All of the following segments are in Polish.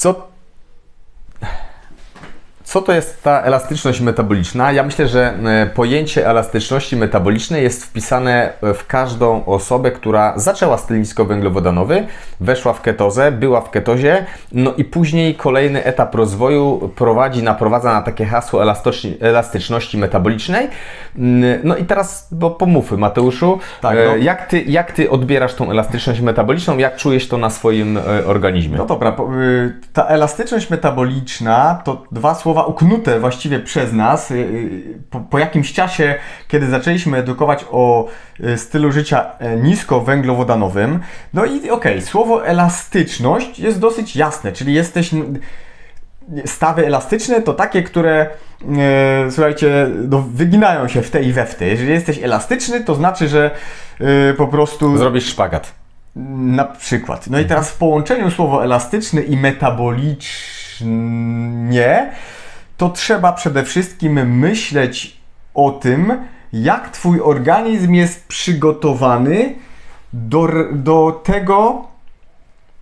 Co co to jest ta elastyczność metaboliczna? Ja myślę, że e, pojęcie elastyczności metabolicznej jest wpisane w każdą osobę, która zaczęła styl niskowęglowodanowy, weszła w ketozę, była w ketozie, no i później kolejny etap rozwoju prowadzi, naprowadza na takie hasło elastyczności metabolicznej. Mm, no i teraz, bo pomówmy Mateuszu, tak, e, no. jak, ty, jak ty odbierasz tą elastyczność metaboliczną, jak czujesz to na swoim e, organizmie? No dobra, y, ta elastyczność metaboliczna to dwa słowa słowa uknute właściwie przez nas. Y, y, po, po jakimś czasie, kiedy zaczęliśmy edukować o y, stylu życia e, niskowęglowodanowym, no i okej, okay, słowo elastyczność jest dosyć jasne, czyli jesteś stawy elastyczne to takie, które e, słuchajcie, no, wyginają się w te i we w te. Jeżeli jesteś elastyczny, to znaczy, że e, po prostu... Zrobisz szpagat. Na przykład. No i teraz w połączeniu słowo elastyczny i metabolicznie to trzeba przede wszystkim myśleć o tym, jak Twój organizm jest przygotowany do, do tego,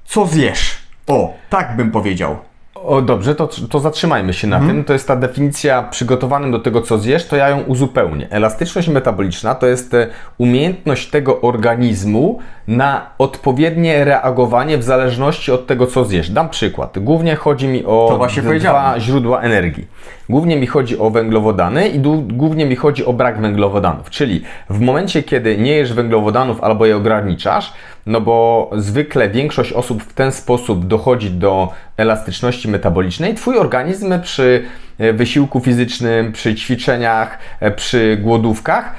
co zjesz. O, tak bym powiedział. O, dobrze, to, to zatrzymajmy się na mhm. tym. To jest ta definicja przygotowanym do tego, co zjesz, to ja ją uzupełnię. Elastyczność metaboliczna to jest e, umiejętność tego organizmu na odpowiednie reagowanie w zależności od tego, co zjesz. Dam przykład. Głównie chodzi mi o dwa źródła energii. Głównie mi chodzi o węglowodany i głównie mi chodzi o brak węglowodanów. Czyli w momencie, kiedy nie jesz węglowodanów albo je ograniczasz, no bo zwykle większość osób w ten sposób dochodzi do elastyczności metabolicznej, Twój organizm przy e, wysiłku fizycznym, przy ćwiczeniach, e, przy głodówkach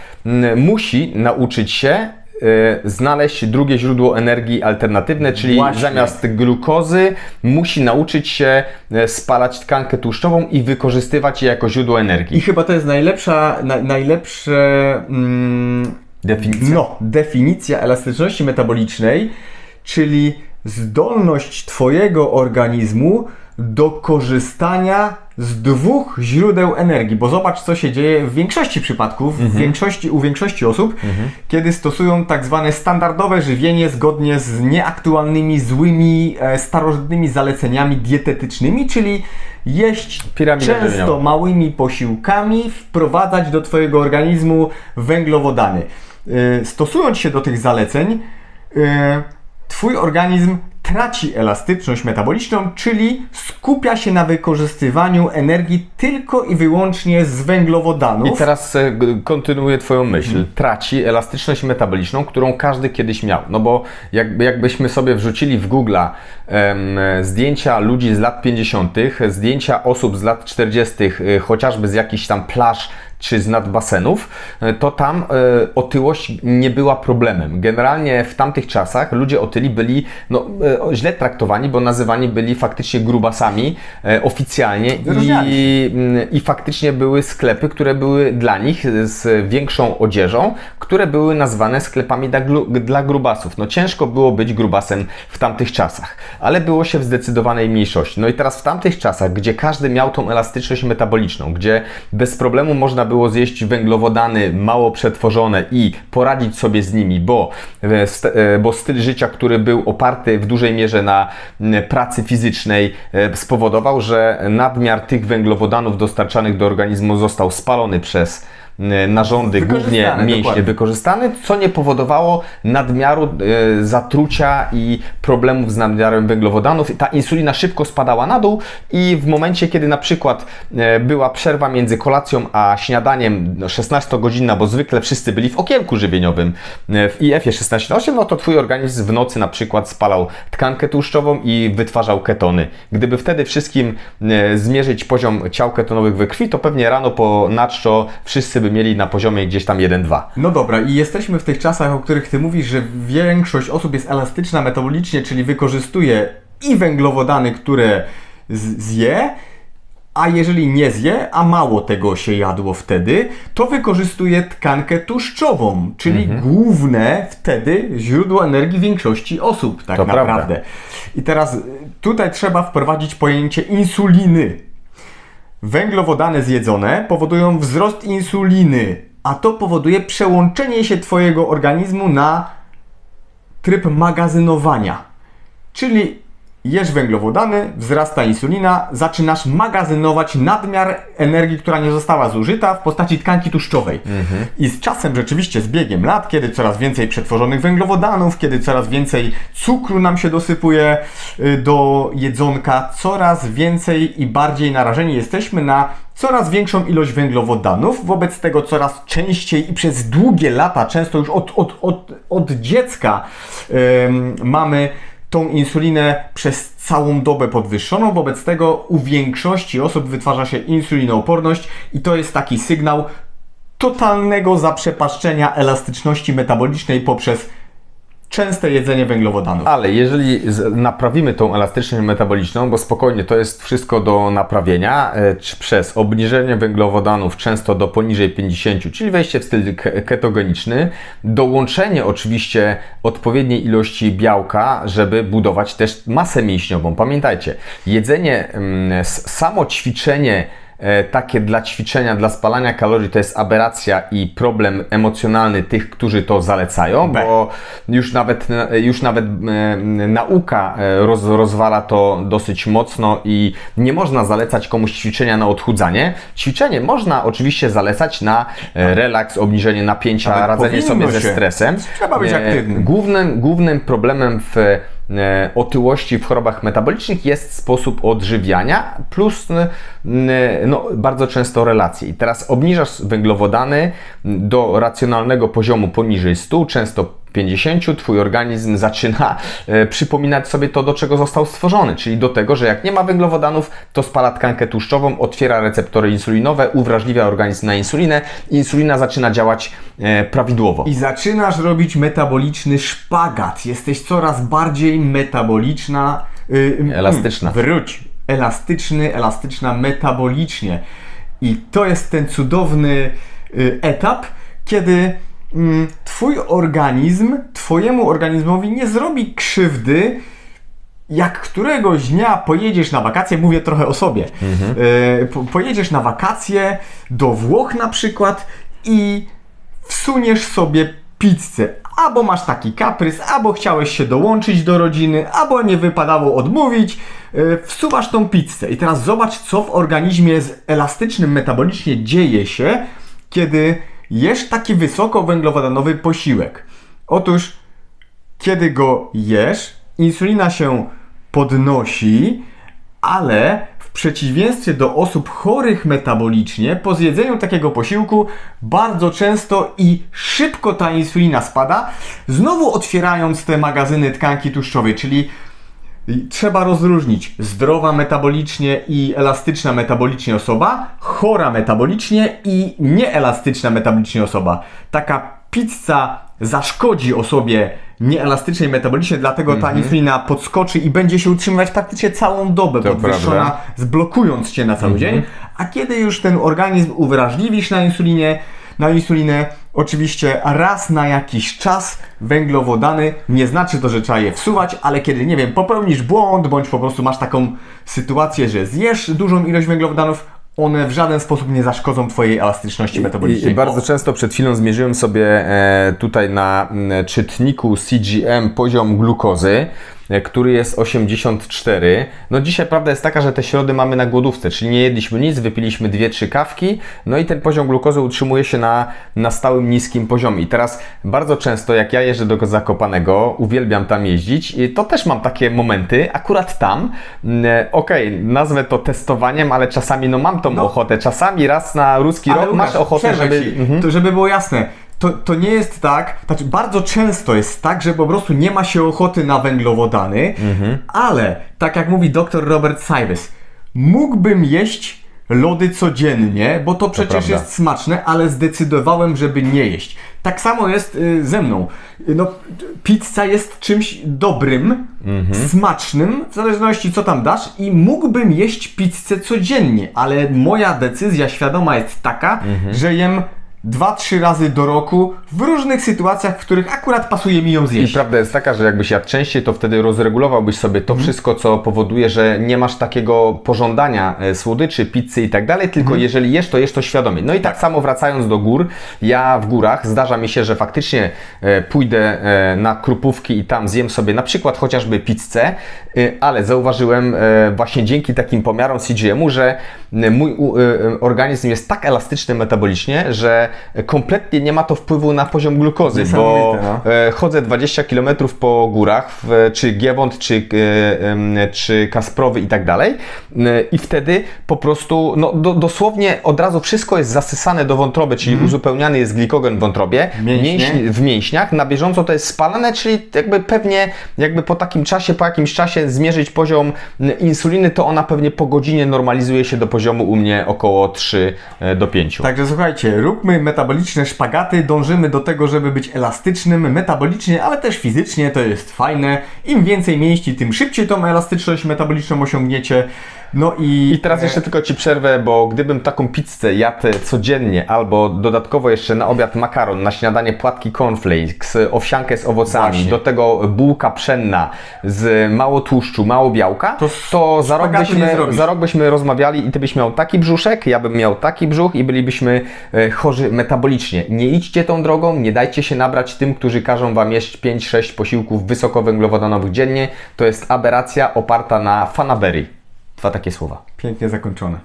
musi nauczyć się znaleźć drugie źródło energii alternatywne, czyli Właśnie. zamiast glukozy musi nauczyć się y, spalać tkankę tłuszczową i wykorzystywać je jako źródło energii. I chyba to jest najlepsza, na, najlepsze mm, definicja. No, definicja elastyczności metabolicznej, czyli zdolność Twojego organizmu do korzystania z dwóch źródeł energii, bo zobacz, co się dzieje w większości przypadków, mhm. w większości, u większości osób, mhm. kiedy stosują tak zwane standardowe żywienie zgodnie z nieaktualnymi, złymi, e, starożytnymi zaleceniami dietetycznymi, czyli jeść często małymi posiłkami, wprowadzać do Twojego organizmu węglowodany. E, stosując się do tych zaleceń, e, Twój organizm traci elastyczność metaboliczną, czyli skupia się na wykorzystywaniu energii tylko i wyłącznie z węglowodanów. I teraz e, kontynuuję Twoją myśl. Hmm. Traci elastyczność metaboliczną, którą każdy kiedyś miał. No bo jakby, jakbyśmy sobie wrzucili w Google'a zdjęcia ludzi z lat 50., zdjęcia osób z lat 40., e, chociażby z jakichś tam plaż czy z nad basenów, e, to tam e, otyłość nie była problemem. Generalnie w tamtych czasach ludzie otyli byli no, e, źle traktowani, bo nazywani byli faktycznie grubasami oficjalnie i, mm, i faktycznie były sklepy, które były dla nich z większą odzieżą, które były nazwane sklepami dla, dla grubasów. No ciężko było być grubasem w tamtych czasach, ale było się w zdecydowanej mniejszości. No i teraz w tamtych czasach, gdzie każdy miał tą elastyczność metaboliczną, gdzie bez problemu można było zjeść węglowodany mało przetworzone i poradzić sobie z nimi, bo, e, e, bo styl życia, który był oparty w dużej mierze na pracy fizycznej, e, spowodował, że nadmiar tych węglowodanów dostarczanych do organizmu został spalony przez narządy, głównie mięśnie dokładnie. wykorzystane, co nie powodowało nadmiaru e, zatrucia i problemów z nadmiarem węglowodanów. Ta insulina szybko spadała na dół i w momencie, kiedy na przykład e, była przerwa między kolacją a śniadaniem 16-godzinna, no, bo zwykle wszyscy byli w okienku żywieniowym w IF-ie 16-8, no to Twój organizm w nocy na przykład spalał tkankę tłuszczową i wytwarzał ketony. Gdyby wtedy wszystkim zmierzyć poziom ciał ketonowych we krwi, to pewnie rano po naczczo wszyscy by mieli na poziomie gdzieś tam 1-2. No dobra, i jesteśmy w tych czasach, o których Ty mówisz, że większość osób jest elastyczna metabolicznie, czyli wykorzystuje i węglowodany, które zje, a jeżeli nie zje, a mało tego się jadło wtedy, to wykorzystuje tkankę tłuszczową, czyli mhm. główne wtedy źródło energii większości osób, tak to naprawdę. Prawda. I teraz tutaj trzeba wprowadzić pojęcie insuliny. Węglowodany zjedzone powodują wzrost insuliny, a to powoduje przełączenie się Twojego organizmu na tryb magazynowania. Czyli jesz węglowodany, wzrasta insulina, zaczynasz magazynować nadmiar energii, która nie została zużyta w postaci tkanki tłuszczowej. I z czasem rzeczywiście, z biegiem lat, kiedy coraz więcej przetworzonych węglowodanów, kiedy coraz więcej cukru nam się dosypuje y, do jedzonka, coraz więcej i bardziej narażeni jesteśmy na coraz większą ilość węglowodanów, wobec tego coraz częściej i przez długie lata, często już od, od, od, od dziecka ym, mamy tą insulinę przez całą dobę podwyższoną, wobec tego u większości osób wytwarza się insulinooporność i to jest taki sygnał totalnego zaprzepaszczenia elastyczności metabolicznej poprzez częste jedzenie węglowodanów. Ale jeżeli naprawimy tą elastyczność metaboliczną, bo spokojnie to jest wszystko do naprawienia, e, czy przez obniżenie węglowodanów często do poniżej 50, czyli wejście w styl ke- ketogeniczny, dołączenie oczywiście odpowiedniej ilości białka, żeby budować też masę mięśniową. Pamiętajcie, jedzenie, mm, samo ćwiczenie takie dla ćwiczenia, dla spalania kalorii to jest aberracja i problem emocjonalny tych, którzy to zalecają, B. bo już nawet, już nawet e, nauka e, roz, rozwala to dosyć mocno i nie można zalecać komuś ćwiczenia na odchudzanie. Ćwiczenie można oczywiście zalecać na e, relaks, obniżenie napięcia, Nawet radzenie sobie ze się. stresem. Trzeba być E, aktywnym. Głównym, głównym problemem w e, otyłości w chorobach metabolicznych jest sposób odżywiania plus no, bardzo często relacje. I teraz obniżasz węglowodany do racjonalnego poziomu poniżej 100, często 50, twój organizm zaczyna e, przypominać sobie to, do czego został stworzony, czyli do tego, że jak nie ma węglowodanów, to spala tkankę tłuszczową, otwiera receptory insulinowe, uwrażliwia organizm na insulinę, insulina zaczyna działać e, prawidłowo. I zaczynasz robić metaboliczny szpagat. Jesteś coraz bardziej metaboliczna. y, mm, Elastyczna. Wróć. Elastyczny, elastyczna metabolicznie. I to jest ten cudowny y, etap, kiedy Twój organizm, Twojemu organizmowi nie zrobi krzywdy, jak któregoś dnia pojedziesz na wakacje, mówię trochę o sobie, e, po, pojedziesz na wakacje do Włoch na przykład i wsuniesz sobie pizzę. Albo masz taki kaprys, albo chciałeś się dołączyć do rodziny, albo nie wypadało odmówić. e, Wsuwasz tą pizzę. I teraz zobacz, co w organizmie z elastycznym metabolicznie dzieje się, kiedy jesz taki wysokowęglowodanowy posiłek. Otóż kiedy go jesz, insulina się podnosi, ale w przeciwieństwie do osób chorych metabolicznie, po zjedzeniu takiego posiłku bardzo często i szybko ta insulina spada, znowu otwierając te magazyny tkanki tłuszczowej, czyli Trzeba rozróżnić zdrowa metabolicznie i elastyczna metabolicznie osoba, chora metabolicznie i nieelastyczna metabolicznie osoba. Taka pizza zaszkodzi osobie nieelastycznej metabolicznie, dlatego ta insulina podskoczy i będzie się utrzymywać praktycznie całą dobę To podwyższona, prawda. zblokując cię na cały dzień. A kiedy już ten organizm uwrażliwisz na insulinie, na insulinę, oczywiście raz na jakiś czas węglowodany, nie znaczy to, że trzeba je wsuwać, ale kiedy, nie wiem, popełnisz błąd, bądź po prostu masz taką sytuację, że zjesz dużą ilość węglowodanów, one w żaden sposób nie zaszkodzą Twojej elastyczności I, metabolicznej. I bardzo często przed chwilą zmierzyłem sobie e, tutaj na czytniku CGM poziom glukozy, który jest 84. No dzisiaj prawda jest taka, że te środy mamy na głodówce, czyli nie jedliśmy nic, wypiliśmy 2-3 kawki, no i ten poziom glukozy utrzymuje się na, na stałym niskim poziomie. I teraz bardzo często jak ja jeżdżę do Zakopanego, uwielbiam tam jeździć, i to też mam takie momenty, akurat tam, mm, e, okej, nazwę to testowaniem, ale czasami no mam tą No. ochotę, czasami raz na ruski Ale rok masz ochotę, żeby... Mhm. to żeby było jasne, to, to nie jest tak, znaczy bardzo często jest tak, że po prostu nie ma się ochoty na węglowodany, Mhm. ale tak jak mówi dr Robert Cyrus, mógłbym jeść lody codziennie, bo to przecież prawda. jest smaczne, ale zdecydowałem, żeby nie jeść. Tak samo jest y, ze mną. No, pizza jest czymś dobrym, smacznym, w zależności co tam dasz i mógłbym jeść pizzę codziennie, ale moja decyzja świadoma jest taka, że jem 2-3 razy do roku w różnych sytuacjach, w których akurat pasuje mi ją I zjeść. prawda jest taka, że jakbyś jadł częściej, to wtedy rozregulowałbyś sobie to wszystko, co powoduje, że nie masz takiego pożądania e, słodyczy, pizzy i tak dalej, tylko jeżeli jesz, to jesz to świadomie. No i tak samo wracając do gór, ja w górach zdarza mi się, że faktycznie e, pójdę e, na krupówki i tam zjem sobie na przykład chociażby pizzę, ale zauważyłem właśnie dzięki takim pomiarom CGM-u, że mój organizm jest tak elastyczny metabolicznie, że kompletnie nie ma to wpływu na poziom glukozy, bo no. E, chodzę 20 km po górach, czy Giewont, czy, e, czy Kasprowy i tak dalej. E, I wtedy po prostu, no do, dosłownie od razu wszystko jest zasysane do wątroby, czyli uzupełniany jest glikogen w wątrobie. Mięśnie. mięśni- w mięśniach, na bieżąco to jest spalane, czyli jakby pewnie, jakby po takim czasie, po jakimś czasie zmierzyć poziom insuliny, to ona pewnie po godzinie normalizuje się do poziomu u mnie około 3 e, do 5. Także słuchajcie, róbmy metaboliczne szpagaty, dążymy do tego, żeby być elastycznym metabolicznie, ale też fizycznie, to jest fajne. Im więcej mięśni, tym szybciej tą elastyczność metaboliczną osiągniecie. No i... I teraz jeszcze tylko Ci przerwę, bo gdybym taką pizzę jadł codziennie, albo dodatkowo jeszcze na obiad makaron, na śniadanie płatki cornflakes, owsiankę z owocami, Właśnie. do tego bułka pszenna z mało tłuszczu, mało białka, To to, za, rok byśmy, za rok byśmy rozmawiali i Ty byś miał taki brzuszek, ja bym miał taki brzuch i bylibyśmy e, chorzy metabolicznie. Nie idźcie tą drogą, nie dajcie się nabrać tym, którzy każą Wam jeść 5-6 posiłków wysokowęglowodanowych dziennie. To jest aberracja oparta na fanaberii. Dwa takie słowa. Pięknie zakończone.